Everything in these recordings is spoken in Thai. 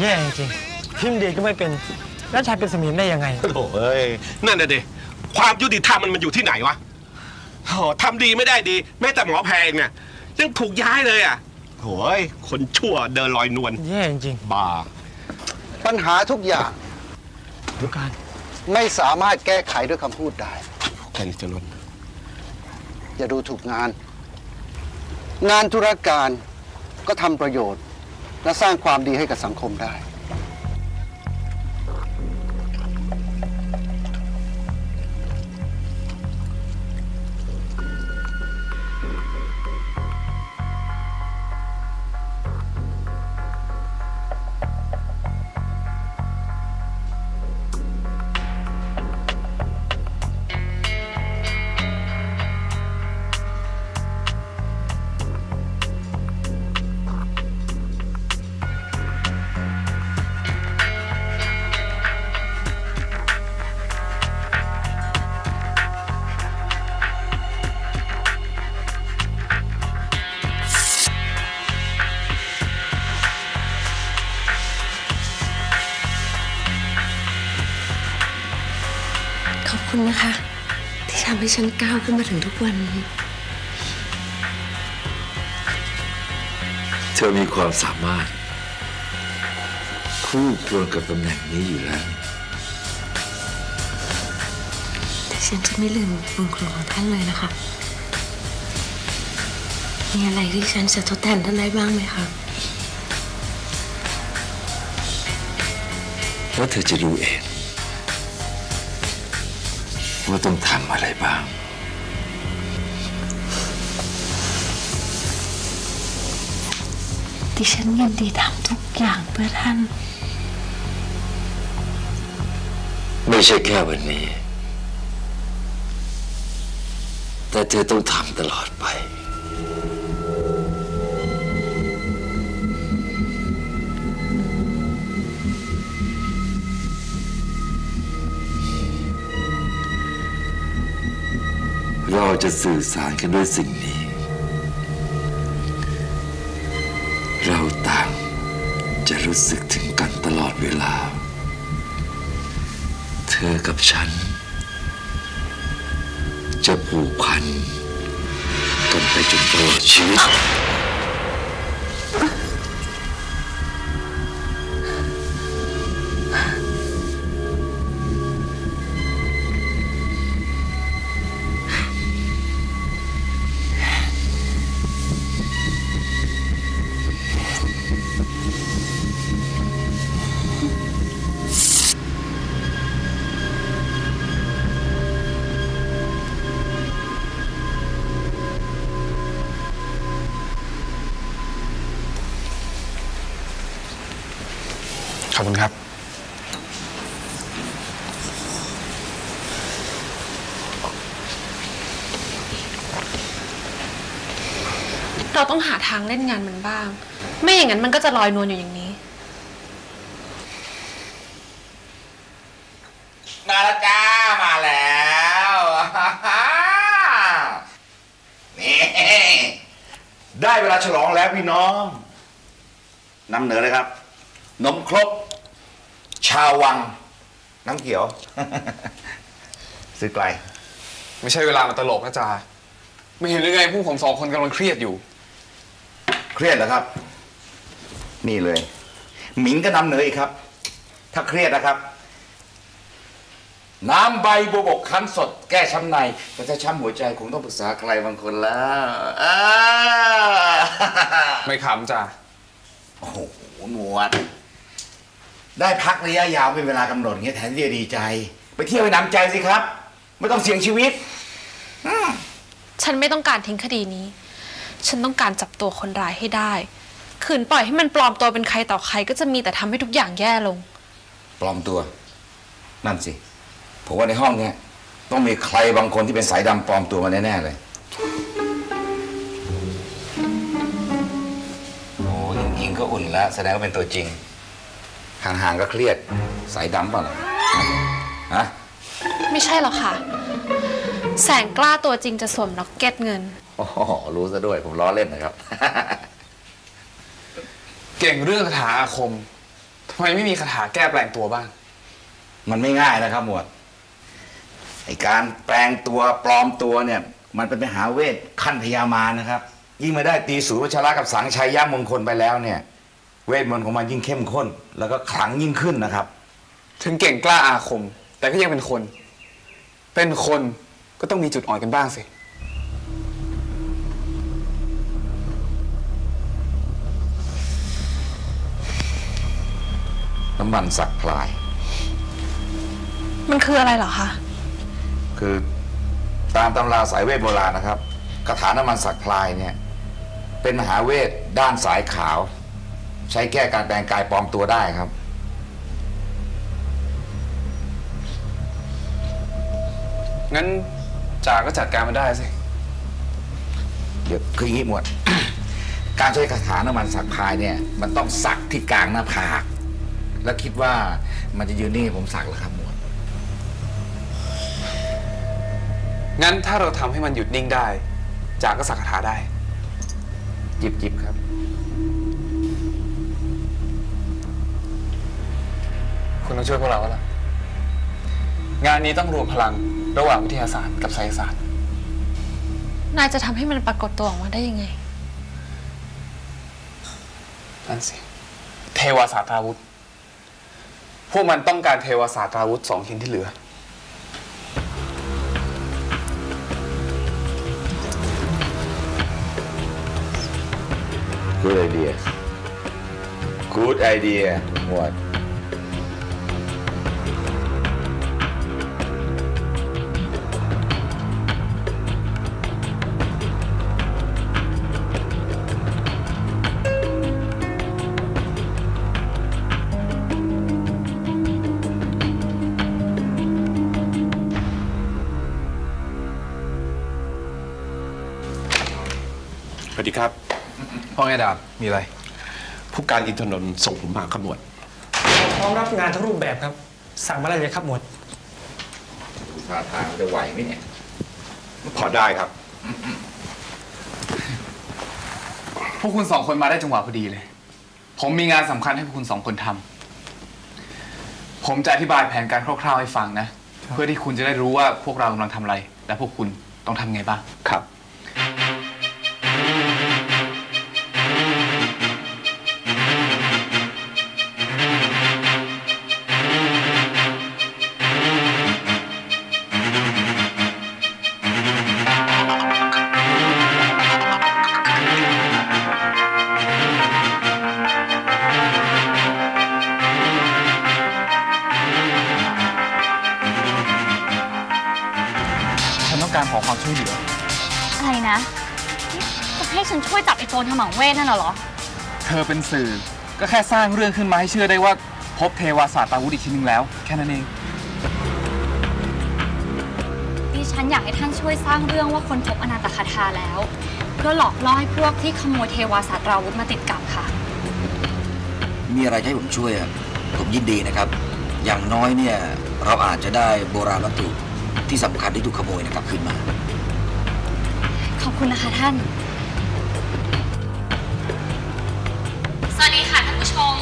แย่จริงๆพิมพ์ดีก็ไม่เป็นแล้วชายเป็นสมิมได้ยังไง โถ่เอ้ยนั่นน่ะดิความยุติธรรมมันมันอยู่ที่ไหนวะโอ้ทำดีไม่ได้ดี แม้แต่หมอแพงเนี่ยยังถูกย้ายเลยอะโถ่เอ้ยคนชั่วเดินลอยนวลแย่จริงบ้า ปัญหาทุกอย่างๆผู้การไม่สามารถแก้ไขด้วยคำพูดได้ แค่นี้จะล้นอย่าดูถูกงาน งานธุรการก็ทำประโยชน์ และสร้างความดีให้กับสังคมได้ ขอบคุณนะคะ ที่ทำให้ฉันก้าวขึ้นมาถึงทุกวันนี้ เธอมีความสามารถ คู่ควรกับตำแหน่งนี้อยู่แล้ว แต่ฉันจะไม่ลืมบุญคุณของท่านเลยนะคะ มีอะไรที่ฉันจะทดแทนท่านได้บ้างไหมคะแล้วเธอจะรู้เอง ว่าต้องทำอะไรบ้าง ดิฉันยินดีทำทุกอย่างเพื่อท่าน ไม่ใช่แค่วันนี้ แต่เธอต้องทำตลอดไป เราจะสื่อสารกันด้วยสิ่งนี้ เราต่างจะรู้สึกถึงกันตลอดเวลา เธอกับฉัน จะผูกพันกันไปจนตลอดชีวิต คุณครับ เราต้องหาทางเล่นงานมันบ้าง ไม่อย่างนั้นมันก็จะลอยนวลอยู่อย่างนี้ มาแล้วจ้า มาแล้วนี่ได้เวลาฉลองแล้วพี่น้องนำเหนือเลยครับนมครบ ชาววัง น้ำเขียว ซื้อไกล ไม่ใช่เวลามาตลกนะจ๊ะไม่เห็นหรือไงพวกผมสองคนกำลังเครียดอยู่ เครียดเหรอครับ นี่เลย หมิงก็นำเหนืออีกครับ ถ้าเครียดนะครับ น้ำใบบัวบกคั้นสด แก้ช้ำในแต่ถ้าช้ำหัวใจคงต้องปรึกษาใครบางคนแล้วอ่าไม่ขำจ้ะโอ้โหหมวด ได้พักระยะยาวเป็นเวลากำหนดอย่างเงี้ยแทนที่จะดีใจ ไปเที่ยวให้น้ำใจสิครับ ไม่ต้องเสี่ยงชีวิต ฉันไม่ต้องการทิ้งคดีนี้ ฉันต้องการจับตัวคนร้ายให้ได้ ขืนปล่อยให้มันปลอมตัวเป็นใครต่อใคร ก็จะมีแต่ทำให้ทุกอย่างแย่ลง ปลอมตัว นั่นสิ ผมว่าในห้องเนี้ยต้องมีใครบางคนที่เป็นสายดำปลอมตัวมาแน่ๆเลย โอ้ยิงๆก็อุ่นแล้วแสดงว่าเป็นตัวจริง ห่างๆก็เครียด สายดำเปล่าล่ะฮะไม่ใช่หรอกค่ะ แสงกล้าตัวจริงจะสวมล็อกเก็ตเงิน โอ้โหรู้ซะด้วยผมล้อเล่นนะครับ เก่งเรื่องคาถาอาคมททำไมไม่มีคาถาแก้แปลงตัวบ้าง มันไม่ง่ายนะครับหมวดไอการแปลงตัวปลอมตัวเนี่ย มันเป็นมหาเวทขั้นพยามารนะครับ ยิ่งมาได้ตีสูวัชระกับสังชัยยะมงคลไปแล้วเนี่ย เวทมนต์ของมันยิ่งเข้มข้น แล้วก็ขลังยิ่งขึ้นนะครับ ถึงเก่งกล้าอาคม แต่ก็ยังเป็นคน เป็นคนก็ต้องมีจุดอ่อนกันบ้างสิ น้ำมันสักพลาย มันคืออะไรเหรอคะ คือตามตำราสายเวทโบราณนะครับคาถาน้ำมันสักพลายเนี่ย เป็นมหาเวทด้านสายขาว ใช้แก้การแปลงกายปลอมตัวได้ครับ งั้นจ่าก็จัดการมาได้สิ เดี๋ยวคืออย่างนี้หมวด การใช้คาถาน้ำมันสักพลายเนี่ย มันต้องสักที่กลางหน้าผาก แล้วคิดว่ามันจะยืนนี่งให้ผมสักเหรอครับหมวด งั้นถ้าเราทำให้มันหยุดนิ่งได้จ่าก็สักคาถาได้ จิบจิบครับ คุณต้องช่วยพวกเราแล้วล่ะงานนี้ต้องรวมพลังระหว่างวิทยาศาสตร์กับไสยศาสตร์ นายจะทำให้มันปรากฏตัวออกมาได้ยังไง นั่นสิ เทวศาสตราวุธ พวกมันต้องการเทวศาสตราวุธสองชิ้นที่เหลือ Good idea Good idea ห พ่อไงดาบมีอะไร ผู้การอินทนนท์ส่งผมมาขมวดพร้อมรับงานทุกรูปแบบครับ สั่งมาได้เลยครับหมวดท่าทางจะไหวไหมเนี่ย พอได้ครับ พวกคุณสองคนมาได้จังหวะพอดีเลย ผมมีงานสำคัญให้พวกคุณสองคนทำผมจะอธิบายแผนการคร่าวๆให้ฟังนะ เพื่อที่คุณจะได้รู้ว่าพวกเรากำลังทำอะไร และพวกคุณต้องทำไงบ้าง ครับ การขอความช่วยเหลือ อะไรนะนี่จะให้ฉันช่วยจับไอ้โจรขมังเวทนั่นน่ะเหรอ เธอเป็นสื่อก็แค่สร้างเรื่องขึ้นมาให้เชื่อได้ว่า พบเทวศาสตราวุธอีกชิ้นหนึ่งแล้ว แค่นั้นเอง ดิฉันอยากให้ท่านช่วยสร้างเรื่องว่าคนพบอนันตคาถาแล้ว เพื่อหลอกล่อให้พวกที่ขโมยเทวาสาตราวุธมาติดกับค่ะ มีอะไรจะให้ผมช่วยอะผมยินดีนะครับ อย่างน้อยเนี่ยเราอาจจะได้โบราณวัตถุ ที่สำคัญที่ถูกขโมยนะครับคืนมา ขอบคุณนะคะท่าน สวัสดีค่ะท่านผู้ชม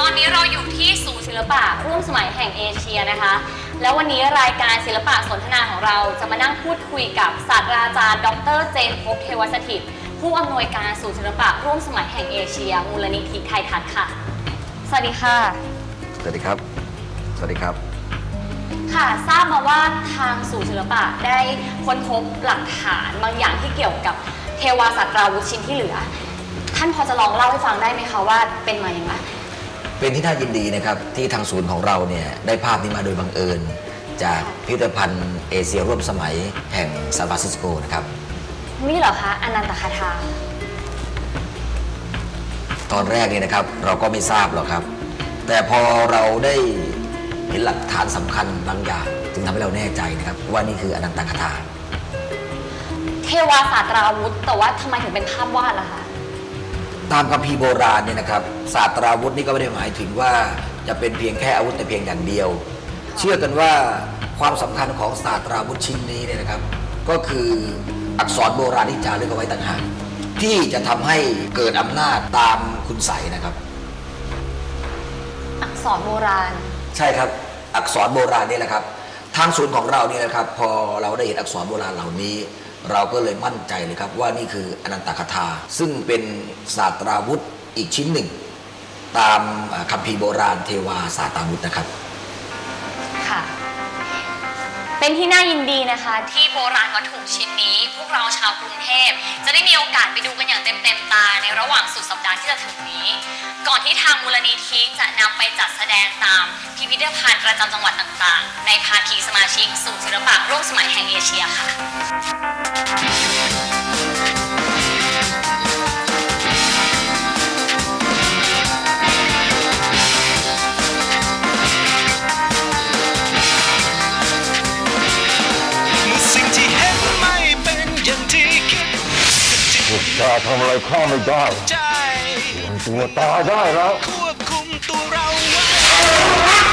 ตอนนี้เราอยู่ที่ศูนย์ศิลปะร่วมสมัยแห่งเอเชียนะคะ แล้ววันนี้รายการศิลปะสนทนาของเราจะมานั่งพูดคุยกับศาสตราจารย์ ดรเจนภพเทวสถิต ผู้อำนวยการศูนย์ศิลปะร่วมสมัยแห่งเอเชีย มูลนิธิไทยทัศน์ค่ะ สวัสดีค่ะ สวัสดีครับ สวัสดีครับ ค่ะทราบมาว่าทางศูนย์ศิลปะได้ค้นพบหลักฐานบางอย่างที่เกี่ยวกับเทวาสัตราวุธชิ้นที่เหลือ ท่านพอจะลองเล่าให้ฟังได้ไหมคะว่าเป็นมาอย่างไรเป็นที่น่ายินดีนะครับที่ทางศูนย์ของเราเนี่ยได้ภาพนี้มาโดยบังเอิญ จากพิพิธภัณฑ์เอเชียร่วมสมัยแห่งซานฟรานซิสโกนะครับนี่เหรอคะอนันตคาถาตอนแรกเนี่ยนะครับเราก็ไม่ทราบหรอกครับ แต่พอเราได้เห็นหลักฐานสำคัญบางอย่าง จึงทำให้เราแน่ใจนะครับว่านี่คืออนันตคาถาเทวาสัตราวุธ แต่ว่าทำไมถึงเป็นภาพวาดล่ะคะตามคัมภีร์โบราณเนี่ยนะครับศาสตราวุธนี่ก็ไม่ได้หมายถึงว่าจะเป็นเพียงแค่อาวุธแต่เพียงอย่างเดียว เชื่อกันว่าความสำคัญของศาสตราวุธชิ้นนี้เนี่ยนะครับ ก็คืออักษรโบราณที่จารึกเอาไว้ต่างหากที่จะทำให้เกิดอำนาจตามคุณใสยนะครับ อักษรโบราณ ใช่ครับ อักษรโบราณนี่แหละครับ ทางศูนย์ของเรานี่นะครับ พอเราได้เห็นอักษรโบราณเหล่านี้ เราก็เลยมั่นใจเลยครับว่านี่คืออนันตคถาซึ่งเป็นศาสตราวุธอีกชิ้นหนึ่ง ตามคัมภีร์โบราณเทวาศาสตราวุธนะครับ เป็นที่น่ายินดีนะคะ ที่โบราณวัตถุชิ้นนี้ พวกเราชาวกรุงเทพ จะได้มีโอกาสไปดูกันอย่างเต็มๆตาในระหว่างสุดสัปดาห์ที่จะถึงนี้ ก่อนที่ทางมูลนิธิจะนำไปจัดแสดงตามพิพิธภัณฑ์ประจำจังหวัดต่างๆ ในภาคีสมาชิกศูนย์ศิลปะร่วมสมัยแห่งเอเชียค่ะ ทำอะไรข้าไม่ได้ใจมันตัวตายได้แล้ว ควบคุมตัวเราไว้